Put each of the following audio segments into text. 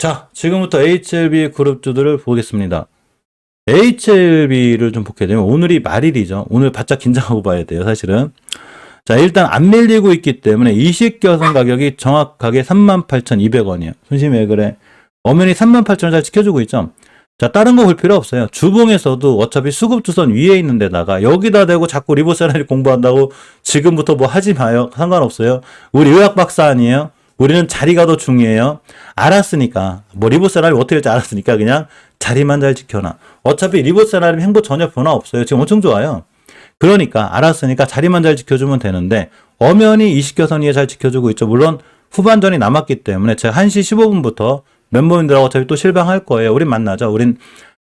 자, 지금부터 HLB 그룹주들을 보겠습니다. HLB를 좀 보게 되면 오늘이 말일이죠. 오늘 바짝 긴장하고 봐야 돼요, 사실은. 자, 일단 안 밀리고 있기 때문에 이식겨선 가격이 정확하게 38,200원이에요. 순심이 왜 그래? 엄연히 38,000원 잘 지켜주고 있죠. 자, 다른 거 볼 필요 없어요. 주봉에서도 어차피 수급주선 위에 있는 데다가 여기다 대고 자꾸 리버세라리 공부한다고 지금부터 뭐 하지 마요. 상관없어요. 우리 의학 박사 아니에요? 우리는 자리가 더 중요해요. 알았으니까. 뭐 리버세라리 어떻게 될지 알았으니까 그냥 자리만 잘 지켜놔. 어차피 리버세라리 행보 전혀 변화 없어요. 지금 엄청 좋아요. 그러니까 알았으니까 자리만 잘 지켜주면 되는데 엄연히 이식겨선 위에 잘 지켜주고 있죠. 물론 후반전이 남았기 때문에 제가 1시 15분부터 멤버님들하고 어차피 또 실방할 거예요. 우린 만나죠. 우린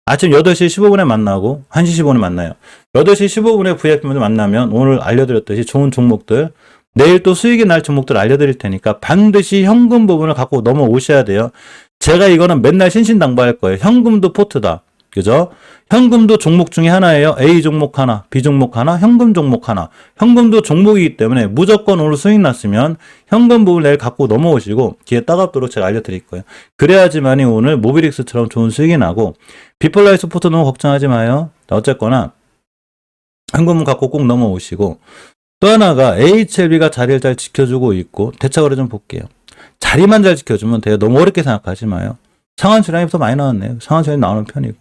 아침 8시 15분에 만나고 1시 15분에 만나요. 8시 15분에 VIP분들 만나면 오늘 알려드렸듯이 좋은 종목들 내일 또 수익이 날 종목들 알려드릴 테니까 반드시 현금 부분을 갖고 넘어오셔야 돼요. 제가 이거는 맨날 신신당부할 거예요. 현금도 포트다. 그죠? 현금도 종목 중에 하나예요. A 종목 하나, B 종목 하나, 현금 종목 하나. 현금도 종목이기 때문에 무조건 오늘 수익 났으면 현금 부분 내일 갖고 넘어오시고 기회 따갑도록 제가 알려드릴 거예요. 그래야지만이 오늘 모비릭스처럼 좋은 수익이 나고 비폴라이 스포트 너무 걱정하지 마요. 어쨌거나 현금 갖고 꼭 넘어오시고 또 하나가 HLB가 자리를 잘 지켜주고 있고 대차거래 좀 볼게요. 자리만 잘 지켜주면 돼요. 너무 어렵게 생각하지 마요. 상한 더 많이 나왔네요. 상한 출량이 나오는 편이고.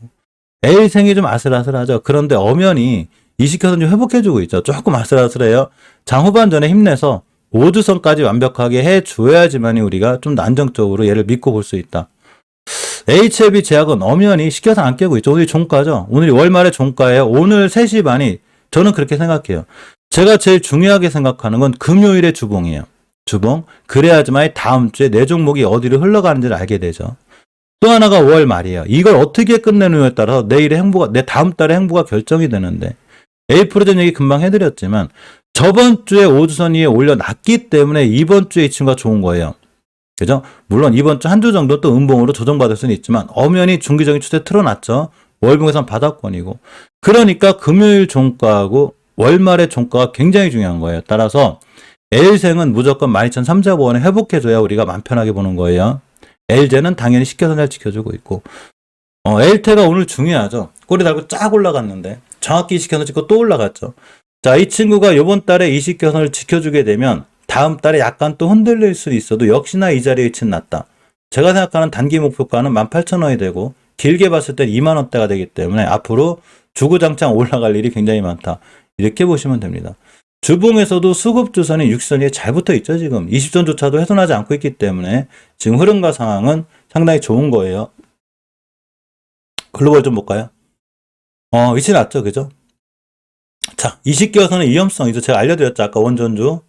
L생이 좀 아슬아슬하죠. 그런데 엄연히 이식켜서 좀 회복해주고 있죠. 조금 아슬아슬해요. 장 후반 전에 힘내서 5주선까지 완벽하게 해줘야지만이 우리가 좀더 안정적으로 얘를 믿고 볼 수 있다. HLB 제약은 엄연히 시켜서 안 깨고 있죠. 오늘이 종가죠. 오늘이 월말의 종가예요. 오늘 3시 반이 저는 그렇게 생각해요. 제가 제일 중요하게 생각하는 건 금요일의 주봉이에요. 주봉. 그래야지만 다음 주에 내 종목이 어디로 흘러가는지를 알게 되죠. 또 하나가 5월 말이에요. 이걸 어떻게 끝내느냐에 따라서 내일의 행보가, 내 다음 달의 행보가 결정이 되는데, 에이프로젠 얘기 금방 해드렸지만, 저번 주에 5주선 위에 올려놨기 때문에 이번 주에 이 친구가 좋은 거예요. 그죠? 물론 이번 주 한 주 정도 또 음봉으로 조정받을 수는 있지만, 엄연히 중기적인 추세 틀어놨죠. 월봉에선 바닥권이고. 그러니까 금요일 종가하고 월말의 종가가 굉장히 중요한 거예요. 따라서 L생은 무조건 12,300원에 회복해줘야 우리가 맘 편하게 보는 거예요. LJ는 당연히 시켜서 잘 지켜주고 있고, 어, LT가 오늘 중요하죠. 꼬리 달고 쫙 올라갔는데, 정확히 시켜서 찍고 또 올라갔죠. 자, 이 친구가 이번 달에 이 시켜선을 지켜주게 되면, 다음 달에 약간 또 흔들릴 수 있어도 역시나 이 자리에 위치는 낮다. 제가 생각하는 단기 목표가는 18,000원이 되고, 길게 봤을 때 2만원대가 되기 때문에 앞으로 주구장창 올라갈 일이 굉장히 많다. 이렇게 보시면 됩니다. 주봉에서도 수급주선이 60선이 잘 붙어 있죠, 지금. 20선조차도 훼손하지 않고 있기 때문에 지금 흐름과 상황은 상당히 좋은 거예요. 글로벌 좀 볼까요? 어, 위치 낮죠, 그죠? 자, 20개선의 위험성이죠. 제가 알려드렸죠, 아까 원전주.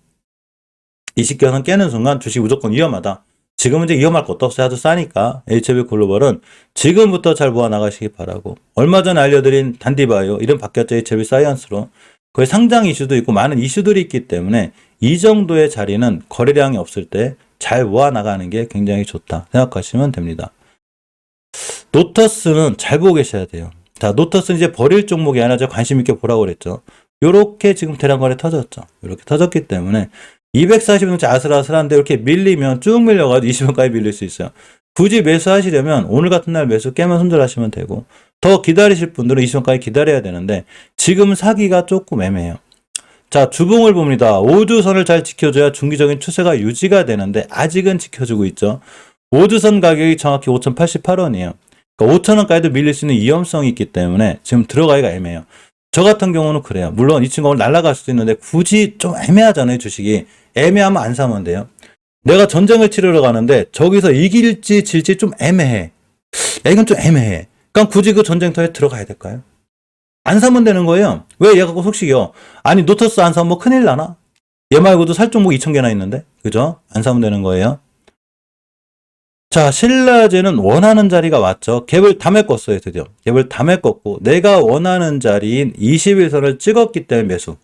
20개선 깨는 순간 주식 무조건 위험하다. 지금은 이제 위험할 것도 없어요. 아주 싸니까. HB 글로벌은 지금부터 잘 모아 나가시기 바라고. 얼마 전에 알려드린 단디바이오, 이름 바뀌었죠. HB 사이언스로. 거의 상장 이슈도 있고 많은 이슈들이 있기 때문에 이 정도의 자리는 거래량이 없을 때 잘 모아 나가는 게 굉장히 좋다 생각하시면 됩니다. 노터스는 잘 보고 계셔야 돼요. 자, 노터스는 이제 버릴 종목이 아니라 관심 있게 보라고 그랬죠. 요렇게 지금 대량 거래 터졌죠. 이렇게 터졌기 때문에 240원 아슬아슬한데 이렇게 밀리면 쭉 밀려가지고 20원까지 밀릴 수 있어요. 굳이 매수하시려면 오늘 같은 날 매수 깨면 손절하시면 되고 더 기다리실 분들은 20원까지 기다려야 되는데 지금 사기가 조금 애매해요. 자, 주봉을 봅니다. 5주선을 잘 지켜줘야 중기적인 추세가 유지가 되는데 아직은 지켜주고 있죠. 5주선 가격이 정확히 5,088원이에요. 그러니까 5,000원까지도 밀릴 수 있는 위험성이 있기 때문에 지금 들어가기가 애매해요. 저 같은 경우는 그래요. 물론 이 친구가 날아갈 수도 있는데 굳이 좀 애매하잖아요, 주식이. 애매하면 안 사면 돼요. 내가 전쟁을 치르러 가는데 저기서 이길지 질지 좀 애매해. 야, 이건 좀 애매해. 그럼 굳이 그 전쟁터에 들어가야 될까요? 안 사면 되는 거예요. 왜얘 갖고 속식이요? 아니, 노터스 안 사면 뭐 큰일 나나? 얘 말고도 살 종목 2,000개나 있는데? 그죠? 안 사면 되는 거예요. 자, 신라제는 원하는 자리가 왔죠. 갭을 다 메꿨어요, 드디어. 갭을 다 메꿨고, 내가 원하는 자리인 21선을 찍었기 때문에 매수.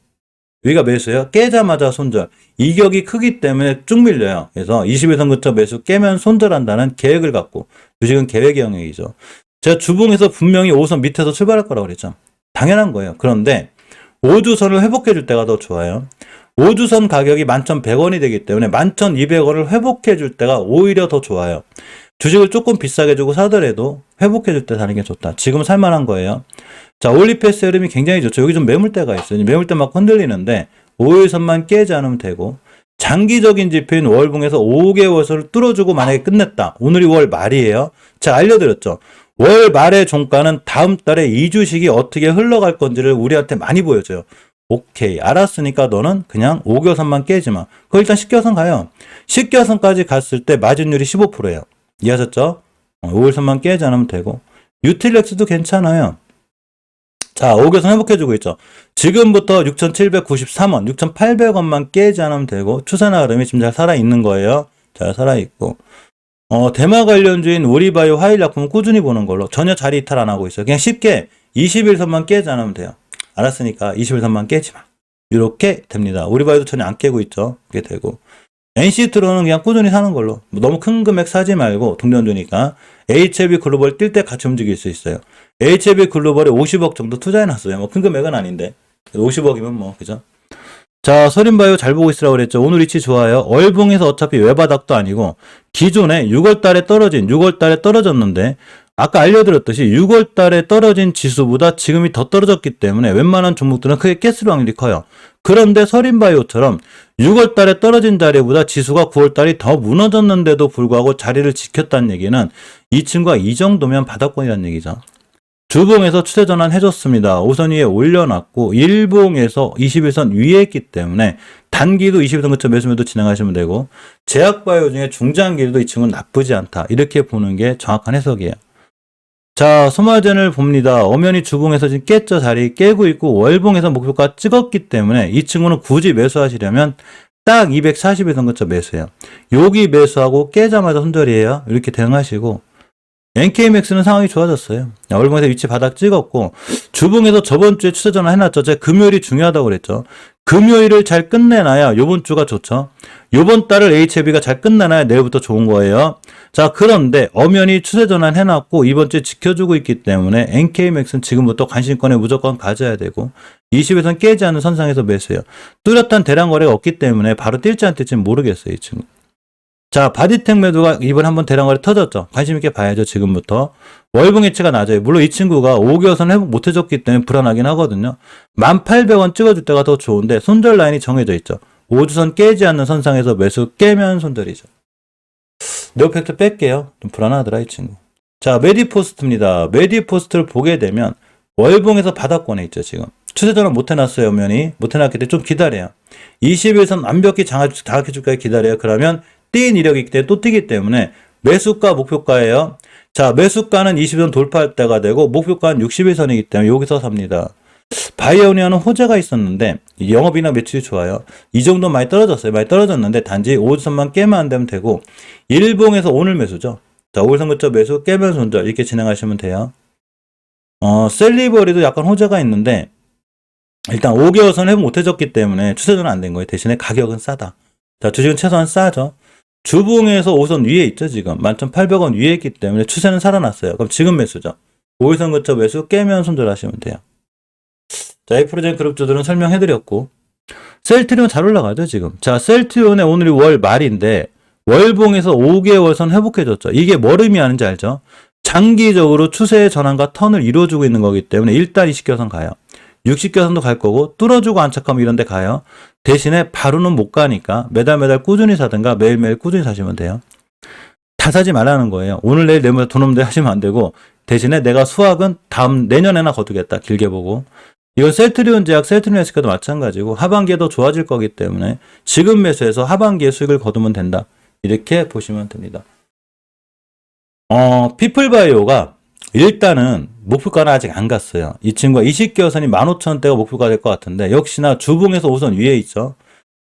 여기가 매수예요. 깨자마자 손절. 이격이 크기 때문에 쭉 밀려요. 그래서 21선 근처 매수 깨면 손절한다는 계획을 갖고, 주식은 계획의 영역이죠. 제가 주봉에서 분명히 5선 밑에서 출발할 거라고 그랬죠. 당연한 거예요. 그런데 5주선을 회복해 줄 때가 더 좋아요. 5주선 가격이 11,100원이 되기 때문에 11,200원을 회복해 줄 때가 오히려 더 좋아요. 주식을 조금 비싸게 주고 사더라도 회복해 줄 때 사는 게 좋다. 지금 살만한 거예요. 자, 올리패스 흐름이 굉장히 좋죠. 여기 좀 매물대가 있어요. 매물대 막 흔들리는데 5일선만 깨지 않으면 되고 장기적인 지표인 월봉에서 5개월선을 뚫어주고 만약에 끝냈다. 오늘이 월 말이에요. 자, 알려드렸죠. 월 말의 종가는 다음 달에 이 주식이 어떻게 흘러갈 건지를 우리한테 많이 보여줘요. 오케이. 알았으니까 너는 그냥 5개월선만 깨지 마. 그거 일단 10개월선 가요. 10개월선까지 갔을 때 마진율이 15%예요. 이해하셨죠? 5일선만 깨지 않으면 되고. 유틸렉스도 괜찮아요. 자, 5개선 회복해주고 있죠. 지금부터 6,793원, 6,800원만 깨지 않으면 되고, 추세나 흐름이 지금 잘 살아있는 거예요. 잘 살아있고. 어, 대마 관련주인 우리바이오 화일약품은 꾸준히 보는 걸로 전혀 자리 이탈 안 하고 있어요. 그냥 쉽게 21선만 깨지 않으면 돼요. 알았으니까 21선만 깨지 마. 이렇게 됩니다. 우리바이오도 전혀 안 깨고 있죠. 그게 되고. NC트로는 그냥 꾸준히 사는 걸로. 뭐 너무 큰 금액 사지 말고 동전주니까 HLB 글로벌 뛸 때 같이 움직일 수 있어요. HLB 글로벌에 50억 정도 투자해놨어요. 뭐 큰 금액은 아닌데 50억이면 뭐 그죠? 자 서린바이오 잘 보고 있으라고 그랬죠. 오늘 위치 좋아요. 월봉에서 어차피 외바닥도 아니고 기존에 6월 달에 떨어진 6월 달에 떨어졌는데 아까 알려드렸듯이 6월 달에 떨어진 지수보다 지금이 더 떨어졌기 때문에 웬만한 종목들은 크게 깼을 확률이 커요. 그런데 서린바이오처럼 6월 달에 떨어진 자리보다 지수가 9월 달이 더 무너졌는데도 불구하고 자리를 지켰다는 얘기는 이 친구가 이 정도면 바닥권이라는 얘기죠. 주봉에서 추세 전환 해줬습니다. 5선 위에 올려놨고 일봉에서 21선 위에 있기 때문에 단기도 21선 근처 매수매도 진행하시면 되고 제약바이오 중에 중장기도 이 친구는 나쁘지 않다. 이렇게 보는 게 정확한 해석이에요. 자, 소마전을 봅니다. 엄연히 주봉에서 지금 깼죠. 자리 깨고 있고 월봉에서 목표가 찍었기 때문에 이 친구는 굳이 매수하시려면 딱 240일 근처 매수해요. 여기 매수하고 깨자마자 손절이에요. 이렇게 대응하시고 NKMX는 상황이 좋아졌어요. 월봉에서 위치 바닥 찍었고 주봉에서 저번 주에 추세 전환 해놨죠. 제가 금요일이 중요하다고 그랬죠. 금요일을 잘 끝내놔야 요번 주가 좋죠. 요번 달을 HLB가 잘 끝내놔야 내일부터 좋은 거예요. 자, 그런데 엄연히 추세 전환 해놨고 이번 주에 지켜주고 있기 때문에 NKMX는 지금부터 관심권에 무조건 가져야 되고 20에선 깨지 않는 선상에서 매수해요. 뚜렷한 대량 거래가 없기 때문에 바로 뛸지 안 뛸지 모르겠어요, 이 친구. 자, 바디텍 매도가 이번에 한번 대량 거래 터졌죠. 관심 있게 봐야죠, 지금부터. 월봉 예치가 낮아요. 물론 이 친구가 5개월선 회복 못 해줬기 때문에 불안하긴 하거든요. 1,800원 찍어줄 때가 더 좋은데 손절 라인이 정해져 있죠. 5주선 깨지 않는 선상에서 매수 깨면 손절이죠. 네오팩트 뺄게요. 좀 불안하더라, 이 친구. 자, 메디포스트입니다. 메디포스트를 보게 되면 월봉에서 바닥권에 있죠, 지금. 추세 전환 못 해놨어요, 면이. 못 해놨기 때문에 좀 기다려요. 20일선 완벽히 장악, 장악해줄까지 기다려요. 그러면 뛴 이력이 있기 때문에 또 뛰기 때문에 매수가 목표가예요. 자, 매수가는 20선 돌파할 때가 되고 목표가는 61선이기 때문에 여기서 삽니다. 바이오니아는 호재가 있었는데 영업이나 매출이 좋아요. 이 정도 많이 떨어졌어요. 많이 떨어졌는데 단지 5주선만 깨면 안 되면 되고 일봉에서 오늘 매수죠. 자, 5일선 그쳐 매수 깨면 손절 이렇게 진행하시면 돼요. 어, 셀리버리도 약간 호재가 있는데 일단 5개월 선 회복 못 해줬기 때문에 추세는 안된 거예요. 대신에 가격은 싸다. 자, 주식은 최소한 싸죠. 주봉에서 5선 위에 있죠, 지금. 11,800원 위에 있기 때문에 추세는 살아났어요. 그럼 지금 매수죠. 5일선 그쳐 매수 깨면 손절하시면 돼요. 자, 에이프로젠 그룹주들은 설명해드렸고, 셀트리온 잘 올라가죠, 지금. 자, 셀트리온의 오늘이 월 말인데, 월봉에서 5개월선 회복해줬죠. 이게 뭘 의미하는지 알죠? 장기적으로 추세의 전환과 턴을 이루어주고 있는 거기 때문에 일단 20개선 가요. 60개선도 갈 거고, 뚫어주고 안착하면 이런 데 가요. 대신에 바로는 못 가니까 매달 매달 꾸준히 사든가 매일매일 꾸준히 사시면 돼요. 다 사지 말라는 거예요. 오늘 내일 내일 돈 없는데 하시면 안 되고 대신에 내가 수학은 다음 내년에나 거두겠다. 길게 보고. 이건 셀트리온 제약, 셀트리온 에스카도 마찬가지고 하반기에 더 좋아질 거기 때문에 지금 매수해서 하반기에 수익을 거두면 된다. 이렇게 보시면 됩니다. 어, 피플바이오가 일단은 목표가는 아직 안 갔어요. 이 친구가 20개월선이 15,000원대가 목표가 될 것 같은데 역시나 주봉에서 우선 위에 있죠.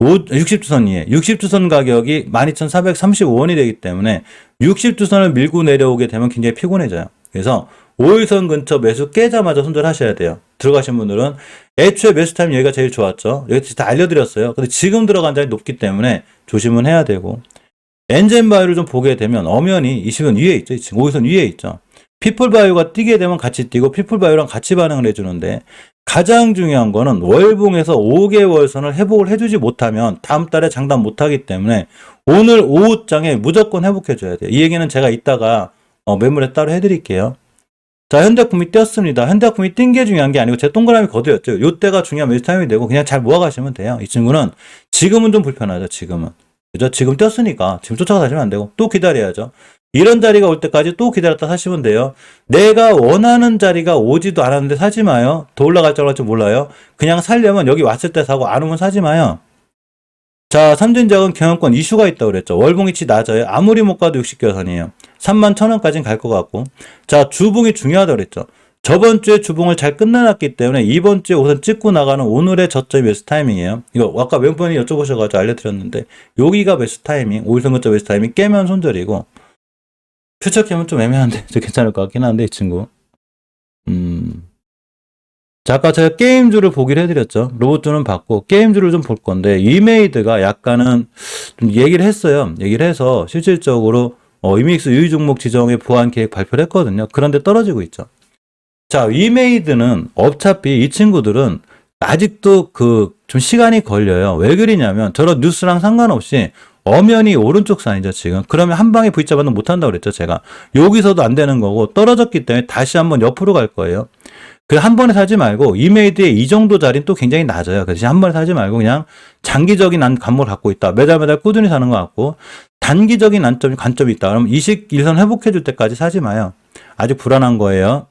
60주선 위에 60주선 가격이 12,435원이 되기 때문에 60주선을 밀고 내려오게 되면 굉장히 피곤해져요. 그래서 5일선 근처 매수 깨자마자 손절하셔야 돼요. 들어가신 분들은 애초에 매수 타임 여기가 제일 좋았죠. 여기 다 알려드렸어요. 근데 지금 들어간 자리 높기 때문에 조심은 해야 되고 엔젠바이오를 좀 보게 되면 엄연히 20선 위에 있죠. 이 친구 5일선 위에 있죠. 피플바이오가 뛰게 되면 같이 뛰고 피플바이오랑 같이 반응을 해주는데 가장 중요한 거는 월봉에서 5개월 선을 회복을 해주지 못하면 다음 달에 장담 못하기 때문에 오늘 오후장에 무조건 회복해줘야 돼요. 이 얘기는 제가 이따가 어, 매물에 따로 해드릴게요. 자, 현대품이 뛰었습니다. 현대품이 뛴 게 중요한 게 아니고 제 동그라미 거두였죠. 요때가 중요한 매수 타임이 되고 그냥 잘 모아가시면 돼요. 이 친구는 지금은 좀 불편하죠. 지금은. 그죠? 지금 뛰었으니까 지금 쫓아가 사시면 안 되고 또 기다려야죠. 이런 자리가 올 때까지 또 기다렸다 사시면 돼요. 내가 원하는 자리가 오지도 않았는데 사지 마요. 더 올라갈 줄 알았지 몰라요. 그냥 살려면 여기 왔을 때 사고 안 오면 사지 마요. 자, 삼진작은 경영권 이슈가 있다고 그랬죠. 월봉이치 낮아요. 아무리 못 가도 60개선이에요. 3만 1000원까지는 갈 것 같고. 자, 주봉이 중요하다고 그랬죠. 저번 주에 주봉을 잘 끝내놨기 때문에 이번 주에 우선 찍고 나가는 오늘의 저점 매수 타이밍이에요. 이거 아까 몇 번이 여쭤보셔가지고 알려드렸는데 여기가 매수 타이밍, 5일 선거점 매수 타이밍 깨면 손절이고 캠은 좀 애매한데 저 괜찮을 것 같긴 한데 이 친구. 음. 자, 아까 제가 게임주를 보기로 해드렸죠. 로봇주는 봤고 게임주를 좀 볼 건데 이메이드가 약간은 좀 얘기를 했어요. 얘기를 해서 실질적으로 어, 이믹스 유의 종목 지정의 보완 계획 발표를 했거든요. 그런데 떨어지고 있죠. 자, 이메이드는 어차피 이 친구들은 아직도 그 좀 시간이 걸려요. 왜 그러냐면 저런 뉴스랑 상관없이 엄연히 오른쪽 산이죠, 지금. 그러면 한 방에 V자 반응 못 한다고 그랬죠, 제가. 여기서도 안 되는 거고 떨어졌기 때문에 다시 한번 옆으로 갈 거예요. 그한 번에 사지 말고 이메이드의 이 정도 자리는 또 굉장히 낮아요. 그래서 한 번에 사지 말고 그냥 장기적인 안 감목을 갖고 있다. 매달 매달 꾸준히 사는 것 같고 단기적인 안점 관점이 있다. 그러면 이식 일선 회복해 줄 때까지 사지 마요. 아직 불안한 거예요.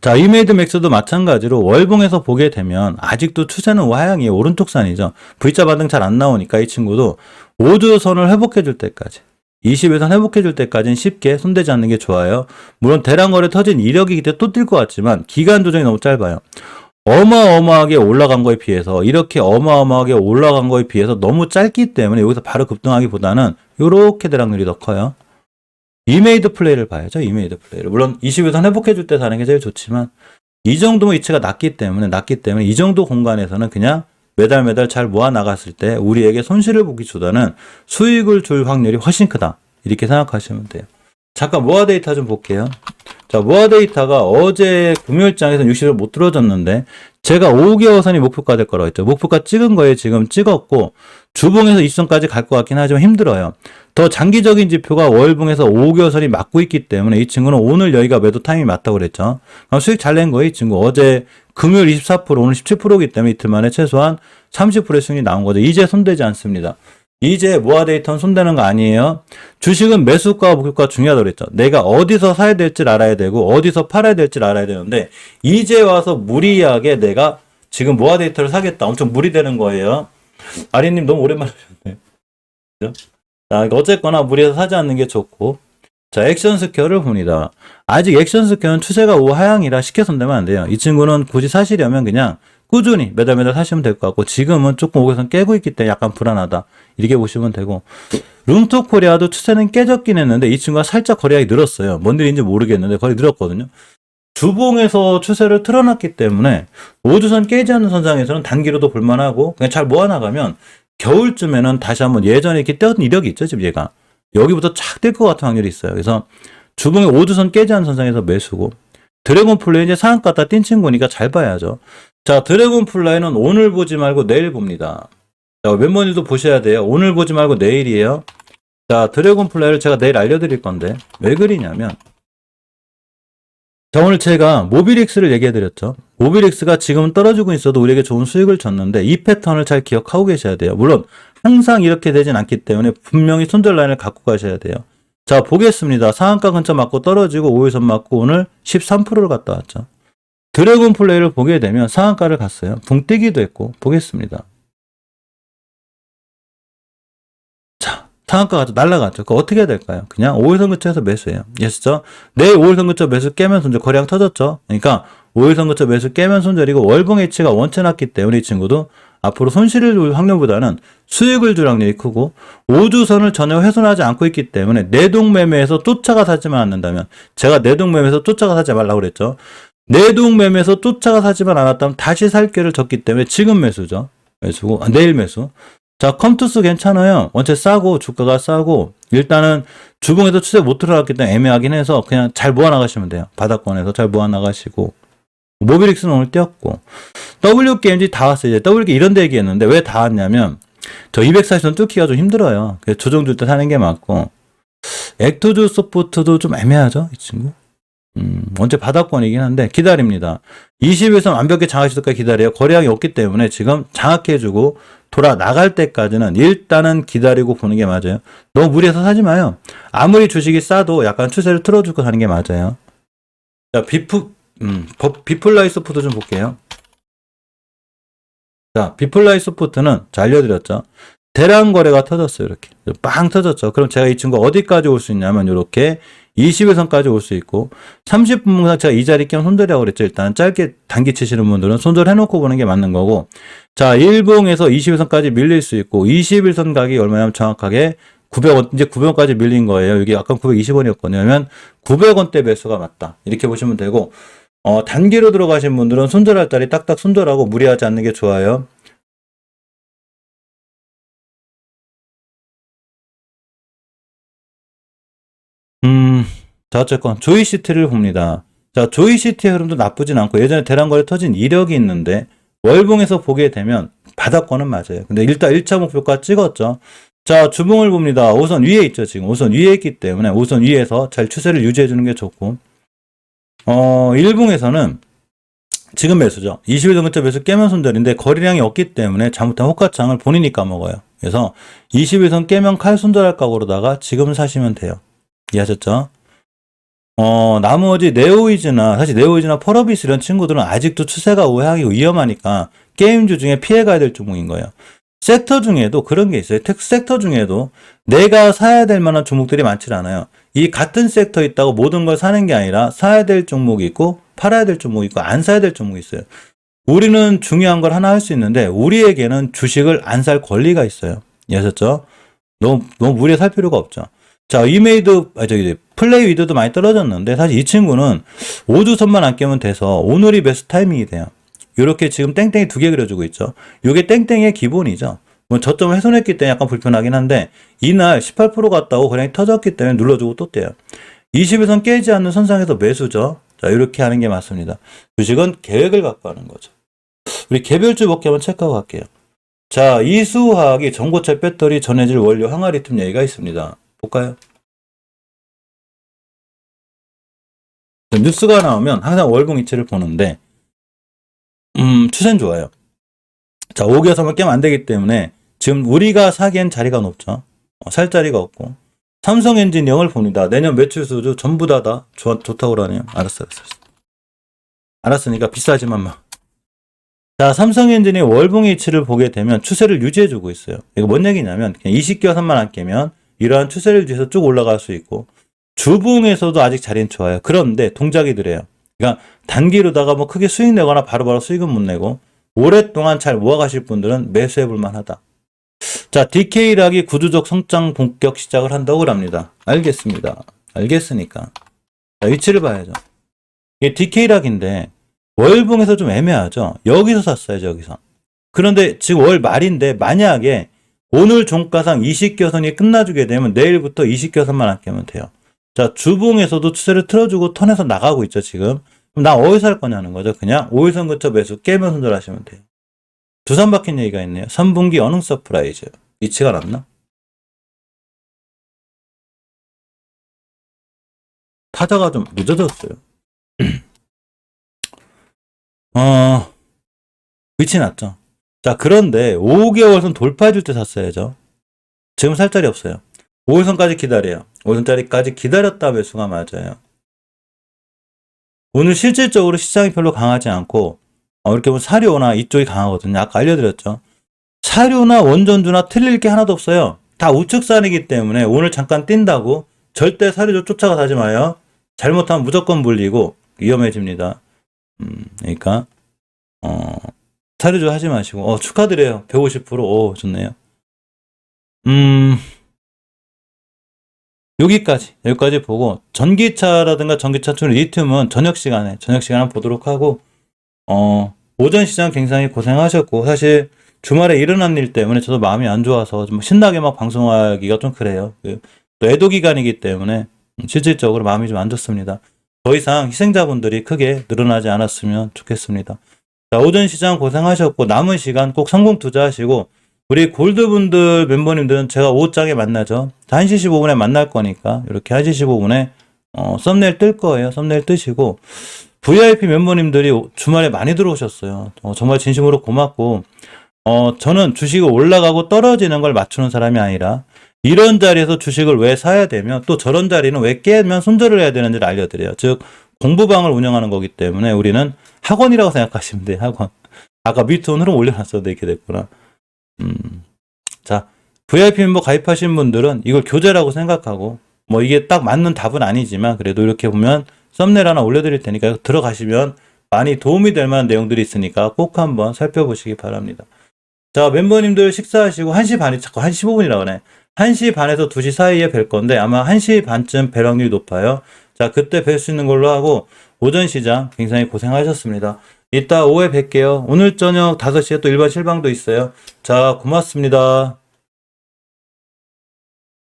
자, 이메이드 맥스도 마찬가지로 월봉에서 보게 되면 아직도 추세는 와양이 오른쪽 산이죠. V자 반등 잘 안 나오니까 이 친구도 5주선을 회복해 줄 때까지 20에선 회복해 줄 때까지는 쉽게 손대지 않는 게 좋아요. 물론 대량 거래 터진 이력이기 때문에 또뛸 것 같지만 기간 조정이 너무 짧아요. 어마어마하게 올라간 거에 비해서 이렇게 어마어마하게 올라간 거에 비해서 너무 짧기 때문에 여기서 바로 급등하기보다는 이렇게 대량률이 더 커요. 이메이드 플레이를 봐야죠. 이메이드 플레이를. 물론 20에선 회복해 줄 때 사는 게 제일 좋지만 이 정도면 이체가 낮기 때문에 낮기 때문에 이 정도 공간에서는 그냥 매달 매달 잘 모아 나갔을 때 우리에게 손실을 보기보다는 수익을 줄 확률이 훨씬 크다. 이렇게 생각하시면 돼요. 잠깐 모아 데이터 좀 볼게요. 자, 모아 데이터가 어제 금요일장에서 60을 못 들어줬는데 제가 5개월 선이 목표가 될 거라고 했죠. 목표가 찍은 거에 지금 찍었고 주봉에서 20선까지 갈 것 같긴 하지만 힘들어요. 더 장기적인 지표가 월봉에서 5개월선이 맞고 있기 때문에 이 친구는 오늘 여기가 매도 타임이 맞다고 그랬죠. 그럼 수익 잘 낸 거예요, 이 친구. 어제 금요일 24%, 오늘 17%이기 때문에 이틀 만에 최소한 30%의 수익이 나온 거죠. 이제 손대지 않습니다. 이제 모아 데이터는 손대는 거 아니에요. 주식은 매수가와 목표가 중요하다고 그랬죠. 내가 어디서 사야 될지 알아야 되고 어디서 팔아야 될지 알아야 되는데 이제 와서 무리하게 내가 지금 모아 데이터를 사겠다. 엄청 무리되는 거예요. 아리님 너무 오랜만에 하셨네. 그죠? 자, 어쨌거나 무리해서 사지 않는 게 좋고. 자, 액션 스퀘어를 봅니다. 아직 액션 스퀘어는 추세가 우하향이라 쉽게 손대면 안 돼요. 이 친구는 굳이 사시려면 그냥 꾸준히 매달 매달 사시면 될 것 같고 지금은 조금 5개선 깨고 있기 때문에 약간 불안하다. 이렇게 보시면 되고 룸토 코리아도 추세는 깨졌긴 했는데 이 친구가 살짝 거래량이 늘었어요. 뭔 일인지 모르겠는데 거의 늘었거든요. 주봉에서 추세를 틀어놨기 때문에 5주선 깨지 않는 선상에서는 단기로도 볼만하고 그냥 잘 모아나가면 겨울쯤에는 다시 한번 예전에 이렇게 떼었던 이력이 있죠 지금 얘가 여기부터 착 뗄 것 같은 확률이 있어요. 그래서 주봉에 5주선 깨지 않는 선상에서 매수고 드래곤 플레이 이제 상한가 갖다 뛴 친구니까 잘 봐야죠. 자, 드래곤 플라이는 오늘 보지 말고 내일 봅니다. 자, 멤버님도 보셔야 돼요. 오늘 보지 말고 내일이에요. 자, 드래곤 플라이를 제가 내일 알려드릴 건데, 왜 그리냐면, 자, 오늘 제가 모빌릭스를 얘기해드렸죠. 모빌릭스가 지금 떨어지고 있어도 우리에게 좋은 수익을 줬는데, 이 패턴을 잘 기억하고 계셔야 돼요. 물론, 항상 이렇게 되진 않기 때문에 분명히 손절 라인을 갖고 가셔야 돼요. 자, 보겠습니다. 상한가 근처 맞고 떨어지고 5일선 맞고 오늘 13%를 갔다 왔죠. 드래곤 플레이를 보게 되면 상한가를 갔어요. 붕 뜨기도 했고 보겠습니다. 상한가가 날라갔죠. 그 어떻게 해야 될까요? 그냥 5일선 근처에서 매수해요. 예스죠? 내일 5일선 근처 매수 깨면 손절 거래량 터졌죠. 그러니까 5일선 근처 매수 깨면 손절이고 월봉 H가 원체 났기 때문에 이 친구도 앞으로 손실을 줄 확률보다는 수익을 줄 확률이 크고 5주선을 전혀 훼손하지 않고 있기 때문에 내동매매에서 쫓아가 사지만 않는다면 제가 내동매매에서 쫓아가 사지 말라고 그랬죠. 내동 매매에서 쫓아가 사지만 않았다면 다시 살 기회를 줬기 때문에 지금 매수죠. 매수고 아, 내일 매수. 자 컴투스 괜찮아요. 원체 싸고 주가가 싸고 일단은 주봉에서 추세 못 들어갔기 때문에 애매하긴 해서 그냥 잘 모아 나가시면 돼요. 바닥권에서 잘 모아 나가시고 모빌릭스는 오늘 뛰었고 WGMG 다 왔어요. 이제 WG 이런 데 얘기했는데 왜 다 왔냐면 저 240선 뚫기가 좀 힘들어요. 조정 줄 때 사는 게 맞고 액토즈 소프트도 좀 애매하죠, 이 친구. 음, 언제 바닥권이긴 한데 기다립니다. 20에서 완벽히 장악할 때까지 기다려요. 거래량이 없기 때문에 지금 장악해주고 돌아 나갈 때까지는 일단은 기다리고 보는 게 맞아요. 너무 무리해서 사지 마요. 아무리 주식이 싸도 약간 추세를 틀어주고 사는 게 맞아요. 자, 비프, 음, 버- 비플라이 소프트 좀 볼게요. 자, 비플라이 소프트는 잘 알려드렸죠. 대량 거래가 터졌어요, 이렇게. 빵 터졌죠. 그럼 제가 이 친구 어디까지 올 수 있냐면, 이렇게 20일선까지 올 수 있고, 30분 분상 제가 이 자리 겸 손절이라고 그랬죠. 일단 짧게 단기 치시는 분들은 손절 해놓고 보는 게 맞는 거고, 자, 일봉에서 20일선까지 밀릴 수 있고, 21선 가격이 얼마냐면 정확하게 900원, 이제 900원까지 밀린 거예요. 여기 아까 920원이었거든요. 그러면 900원대 매수가 맞다. 이렇게 보시면 되고, 어, 단기로 들어가신 분들은 손절할 자리 딱딱 손절하고 무리하지 않는 게 좋아요. 자, 어쨌건 조이시티를 봅니다. 자, 조이시티의 흐름도 나쁘진 않고 예전에 대량거래 터진 이력이 있는데 월봉에서 보게 되면 바닥권은 맞아요. 근데 일단 1차 목표가 찍었죠. 자, 주봉을 봅니다. 오선 위에 있죠, 지금. 오선 위에 있기 때문에 오선 위에서 잘 추세를 유지해 주는 게 좋고. 어, 일봉에서는 지금 매수죠. 20일 정도 매수 깨면 손절인데 거래량이 없기 때문에 잘못한 호가창을 본인이 까먹어요. 그래서 21선 깨면 칼 손절할 각오로다가 지금 사시면 돼요. 이해하셨죠? 어, 나머지 네오이즈나, 사실 네오이즈나 펄어비스 이런 친구들은 아직도 추세가 우향이고 위험하니까 게임주 중에 피해가야 될 종목인 거예요. 섹터 중에도 그런 게 있어요. 텍 섹터 중에도 내가 사야 될 만한 종목들이 많지 않아요. 이 같은 섹터에 있다고 모든 걸 사는 게 아니라 사야 될 종목이 있고 팔아야 될 종목이 있고 안 사야 될 종목이 있어요. 우리는 중요한 걸 하나 할 수 있는데 우리에게는 주식을 안 살 권리가 있어요. 이해하셨죠? 너무, 너무 무리해 살 필요가 없죠. 자, 이메이드, 아, 저기, 플레이 위드도 많이 떨어졌는데, 사실 이 친구는 5주선만 안 깨면 돼서 오늘이 베스트 타이밍이 돼요. 이렇게 지금 땡땡이 두 개 그려주고 있죠. 이게 땡땡이의 기본이죠. 뭐 저점을 훼손했기 때문에 약간 불편하긴 한데, 이날 18% 갔다고 그냥 터졌기 때문에 눌러주고 또 떼요. 20에선 깨지 않는 선상에서 매수죠. 자, 이렇게 하는 게 맞습니다. 주식은 계획을 갖고 하는 거죠. 우리 개별주 먹기 한번 체크하고 갈게요. 자, 이수화학이 전고체 배터리 전해질 원료 항아리튬 얘기가 있습니다. 볼까요? 뉴스가 나오면 항상 월봉 이치를 보는데, 음, 추세는 좋아요. 자, 5개에서만 깨면 안 되기 때문에 지금 우리가 사기엔 자리가 높죠. 어, 살 자리가 없고. 삼성 엔지니어를 봅니다. 내년 매출 수주 전부 다 다 좋다고 그러네요. 알았어, 알았어. 알았으니까 비싸지만 막. 자, 삼성 엔지니어 월봉 이치를 보게 되면 추세를 유지해주고 있어요. 이거 뭔 얘기냐면, 그냥 20개선만 안 깨면 이러한 추세를 유지해서 쭉 올라갈 수 있고, 주봉에서도 아직 자리는 좋아요. 그런데 동작이 들어요. 그러니까 단기로다가 뭐 크게 수익 내거나 바로 바로 수익은 못 내고, 오랫동안 잘 모아가실 분들은 매수해 볼 만하다. 자, DK락이 구조적 성장 본격 시작을 한다고 합니다. 알겠습니다. 알겠으니까. 자, 위치를 봐야죠. 이게 DK락인데, 월봉에서 좀 애매하죠? 여기서 샀어야죠, 여기서. 그런데 지금 월 말인데, 만약에 오늘 종가상 20개선이 끝나주게 되면 내일부터 20개선만 안 깨면 돼요. 자, 주봉에서도 추세를 틀어주고 턴에서 나가고 있죠, 지금. 그럼 나 어디서 할 거냐는 거죠. 그냥 5일선 근처 매수 깨면 손절하시면 돼요. 두산 박힌 얘기가 있네요. 3분기 어능 서프라이즈. 위치가 났나? 타자가 좀 늦어졌어요. 어, 위치 났죠. 자, 그런데 5개월선 돌파해줄 때 샀어야죠. 지금 살 자리 없어요. 5일선까지 기다려요. 5일선짜리까지 기다렸다 매수가 맞아요. 오늘 실질적으로 시장이 별로 강하지 않고, 어, 이렇게 보면 사료나 이쪽이 강하거든요. 아까 알려드렸죠. 사료나 원전주나 틀릴 게 하나도 없어요. 다 우측산이기 때문에 오늘 잠깐 뛴다고 절대 사료주 쫓아가 사지 마요. 잘못하면 무조건 물리고 위험해집니다. 음, 그러니까, 어, 사료주 하지 마시고, 어, 축하드려요. 150%. 오, 좋네요. 음, 여기까지, 여기까지 보고, 전기차라든가 전기차 중 리튬은 저녁 시간에, 저녁 시간에 한번 보도록 하고, 어, 오전 시장 굉장히 고생하셨고, 사실 주말에 일어난 일 때문에 저도 마음이 안 좋아서 좀 신나게 막 방송하기가 좀 그래요. 그, 또 애도 기간이기 때문에 음, 실질적으로 마음이 좀 안 좋습니다. 더 이상 희생자분들이 크게 늘어나지 않았으면 좋겠습니다. 자, 오전 시장 고생하셨고 남은 시간 꼭 성공 투자하시고 우리 골드분들 멤버님들은 제가 오후장에 만나죠. 1시 15분에 만날 거니까 이렇게 1시 15분에 어, 썸네일 뜰 거예요. 썸네일 뜨시고 VIP 멤버님들이 주말에 많이 들어오셨어요. 어, 정말 진심으로 고맙고 어, 저는 주식이 올라가고 떨어지는 걸 맞추는 사람이 아니라 이런 자리에서 주식을 왜 사야 되며 또 저런 자리는 왜 깨면 손절을 해야 되는지를 알려드려요. 즉 공부방을 운영하는 거기 때문에 우리는 학원이라고 생각하시면 돼요. 학원. 아까 흐름 올려놨어도 이렇게 됐구나. 음. 자, VIP 멤버 가입하신 분들은 이걸 교재라고 생각하고 뭐 이게 딱 맞는 답은 아니지만 그래도 이렇게 보면 썸네일 하나 올려드릴 테니까 들어가시면 많이 도움이 될 만한 내용들이 있으니까 꼭 한번 살펴보시기 바랍니다. 자, 멤버님들 식사하시고 1시 반이 자꾸 1시 15분이라고 하네. 1시 반에서 2시 사이에 뵐 건데 아마 1시 반쯤 뵐 확률이 높아요. 자, 그때 뵐 수 있는 걸로 하고 오전 시장 굉장히 고생하셨습니다. 이따 오후에 뵐게요. 오늘 저녁 5시에 또 일반 실방도 있어요. 자, 고맙습니다.